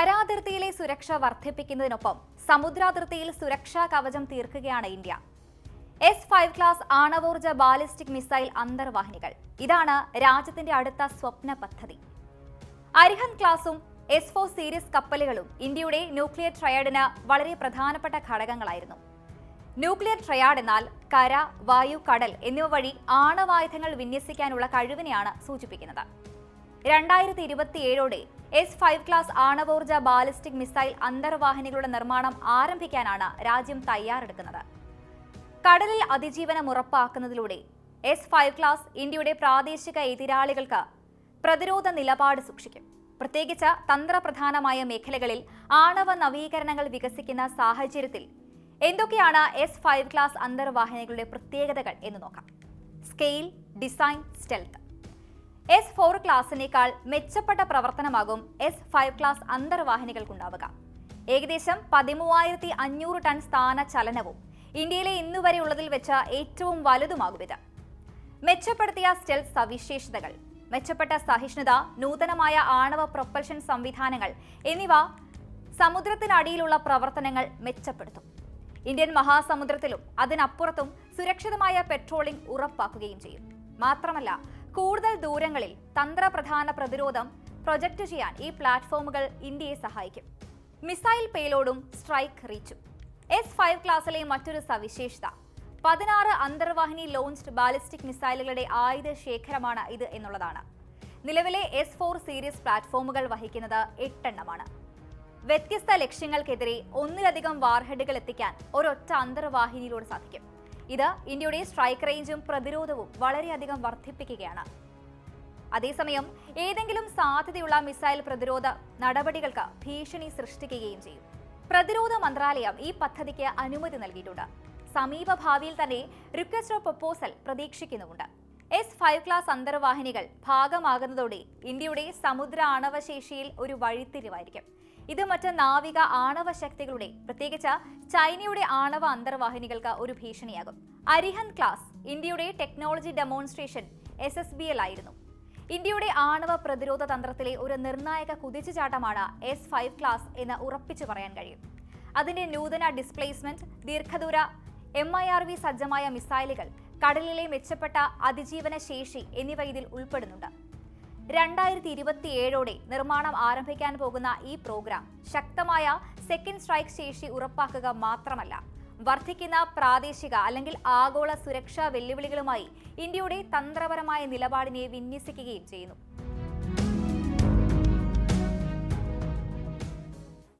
കരാതിർത്തിയിലെ സുരക്ഷ വർദ്ധിപ്പിക്കുന്നതിനൊപ്പം സമുദ്രാതിർത്തിയിൽ സുരക്ഷാ കവചം തീർക്കുകയാണ് ഇന്ത്യ. എസ് ഫൈവ് ക്ലാസ് ആണവോർജ ബാലിസ്റ്റിക് മിസൈൽ അന്തർവാഹിനികൾ. ഇതാണ് രാജ്യത്തിന്റെ അടുത്ത സ്വപ്ന പദ്ധതി. അരിഹന്ത് ക്ലാസും എസ് ഫോർ സീരീസ് കപ്പലുകളും ഇന്ത്യയുടെ ന്യൂക്ലിയർ ട്രയാഡിന് വളരെ പ്രധാനപ്പെട്ട ഘടകങ്ങളായിരുന്നു. ന്യൂക്ലിയർ ട്രയാഡ് എന്നാൽ കര വായു കടൽ എന്നിവ വഴി ആണവായുധങ്ങൾ വിന്യസിക്കാനുള്ള കഴിവിനെയാണ് സൂചിപ്പിക്കുന്നത്. രണ്ടായിരത്തി ഇരുപത്തിയേഴോടെ എസ് ഫൈവ് ക്ലാസ് ആണവോർജ ബാലിസ്റ്റിക് മിസൈൽ അന്തർവാഹിനികളുടെ നിർമ്മാണം ആരംഭിക്കാനാണ് രാജ്യം തയ്യാറെടുക്കുന്നത്. കടലിൽ അതിജീവനം ഉറപ്പാക്കുന്നതിലൂടെ എസ് ഫൈവ് ക്ലാസ് ഇന്ത്യയുടെ പ്രാദേശിക എതിരാളികൾക്ക് പ്രതിരോധ നിലപാട് സൂക്ഷിക്കും. പ്രത്യേകിച്ച് തന്ത്രപ്രധാനമായ മേഖലകളിൽ ആണവ നവീകരണങ്ങൾ വികസിക്കുന്ന സാഹചര്യത്തിൽ എന്തൊക്കെയാണ് എസ് ഫൈവ് ക്ലാസ് അന്തർവാഹിനികളുടെ പ്രത്യേകതകൾ എന്ന് നോക്കാം. Scale design stealth. S four ക്ലാസിനേക്കാൾ മെച്ചപ്പെട്ട പ്രവർത്തനമാകും എസ് ഫൈവ് ക്ലാസ് അന്തർവാഹിനികൾക്കുണ്ടാവുക. ഏകദേശം പതിമൂവായിരത്തി അഞ്ഞൂറ് ടൺ സ്ഥാന ചലനവും ഇന്ത്യയിലെ ഇന്നുവരെയുള്ളതിൽ വെച്ച ഏറ്റവും വലുതുമാകും ഇത്. മെച്ചപ്പെടുത്തിയ സ്റ്റെൽ സവിശേഷതകൾ മെച്ചപ്പെട്ട സഹിഷ്ണുത നൂതനമായ ആണവ പ്രൊപ്പൽഷൻ സംവിധാനങ്ങൾ എന്നിവ സമുദ്രത്തിനടിയിലുള്ള പ്രവർത്തനങ്ങൾ മെച്ചപ്പെടുത്തും. ഇന്ത്യൻ മഹാസമുദ്രത്തിലും അതിനപ്പുറത്തും സുരക്ഷിതമായ പെട്രോളിംഗ് ഉറപ്പാക്കുകയും ചെയ്യും. മാത്രമല്ല കൂടുതൽ ദൂരങ്ങളിൽ തന്ത്രപ്രധാന പ്രതിരോധം പ്രൊജക്റ്റ് ചെയ്യാൻ ഈ പ്ലാറ്റ്ഫോമുകൾ ഇന്ത്യയെ സഹായിക്കും. മിസൈൽ പേലോഡും സ്ട്രൈക്ക് റീച്ചും. എസ് ഫൈവ് ക്ലാസ്സിലെ മറ്റൊരു സവിശേഷത. പതിനാറ് അന്തർവാഹിനി ലോഞ്ച്ഡ് ബാലിസ്റ്റിക് മിസൈലുകളുടെ ആയുധ ശേഖരമാണ് ഇത് എന്നുള്ളതാണ്. നിലവിലെ എസ് ഫോർ സീരീസ് പ്ലാറ്റ്ഫോമുകൾ വഹിക്കുന്നത് എട്ടെണ്ണമാണ്. വ്യത്യസ്ത ലക്ഷ്യങ്ങൾക്കെതിരെ ഒന്നിലധികം വാർഹെഡുകൾ എത്തിക്കാൻ ഒരൊറ്റ അന്തർവാഹിനിയിലൂടെ സാധിക്കും. ഇത് ഇന്ത്യയുടെ സ്ട്രൈക്ക് റേഞ്ചും പ്രതിരോധവും വളരെയധികം വർദ്ധിപ്പിക്കുകയാണ്. അതേസമയം ഏതെങ്കിലും സാധ്യതയുള്ള മിസൈൽ പ്രതിരോധ നടപടികൾക്ക് ഭീഷണി സൃഷ്ടിക്കുകയും ചെയ്യും. പ്രതിരോധ മന്ത്രാലയം ഈ പദ്ധതിക്ക് അനുമതി നൽകിയിട്ടുണ്ട്. സമീപ ഭാവിയിൽ തന്നെ റിക്വസ്റ്റ് ഓഫ് പ്രപ്പോസൽ പ്രതീക്ഷിക്കുന്നുമുണ്ട്. എസ് ഫൈവ് ക്ലാസ് അന്തർവാഹിനികൾ ഭാഗമാകുന്നതോടെ ഇന്ത്യയുടെ സമുദ്ര ആണവശേഷിയിൽ ഒരു വഴിത്തിരിവായിരിക്കും. ഇത് മറ്റ് നാവിക ആണവ ശക്തികളുടെ പ്രത്യേകിച്ച് ചൈനയുടെ ആണവ അന്തർവാഹിനികൾക്ക് ഒരു ഭീഷണിയാകും. അരിഹന്ത് ക്ലാസ് ഇന്ത്യയുടെ technology demonstration S S B L ആയിരുന്നു. ഇന്ത്യയുടെ ആണവ പ്രതിരോധ തന്ത്രത്തിലെ ഒരു നിർണായക കുതിച്ചുചാട്ടമാണ് എസ് ഫൈവ് ക്ലാസ് എന്ന് ഉറപ്പിച്ചു പറയാൻ കഴിയും. അതിന്റെ നൂതന ഡിസ്പ്ലേസ്മെന്റ് ദീർഘദൂര എം ഐ ആർ വി സജ്ജമായ മിസൈലുകൾ കടലിലെ മെച്ചപ്പെട്ട അതിജീവന ശേഷി എന്നിവ ഇതിൽ ഉൾപ്പെടുന്നുണ്ട്. രണ്ടായിരത്തി ഇരുപത്തിയേഴോടെ നിർമ്മാണം ആരംഭിക്കാൻ പോകുന്ന ഈ പ്രോഗ്രാം ശക്തമായ സെക്കൻഡ് സ്ട്രൈക്ക് ശേഷി ഉറപ്പാക്കുക മാത്രമല്ല വർദ്ധിക്കുന്ന പ്രാദേശിക അല്ലെങ്കിൽ ആഗോള സുരക്ഷാ വെല്ലുവിളികളുമായി ഇന്ത്യയുടെ തന്ത്രപരമായ നിലപാടിനെ വിന്യസിക്കുകയും ചെയ്യുന്നു.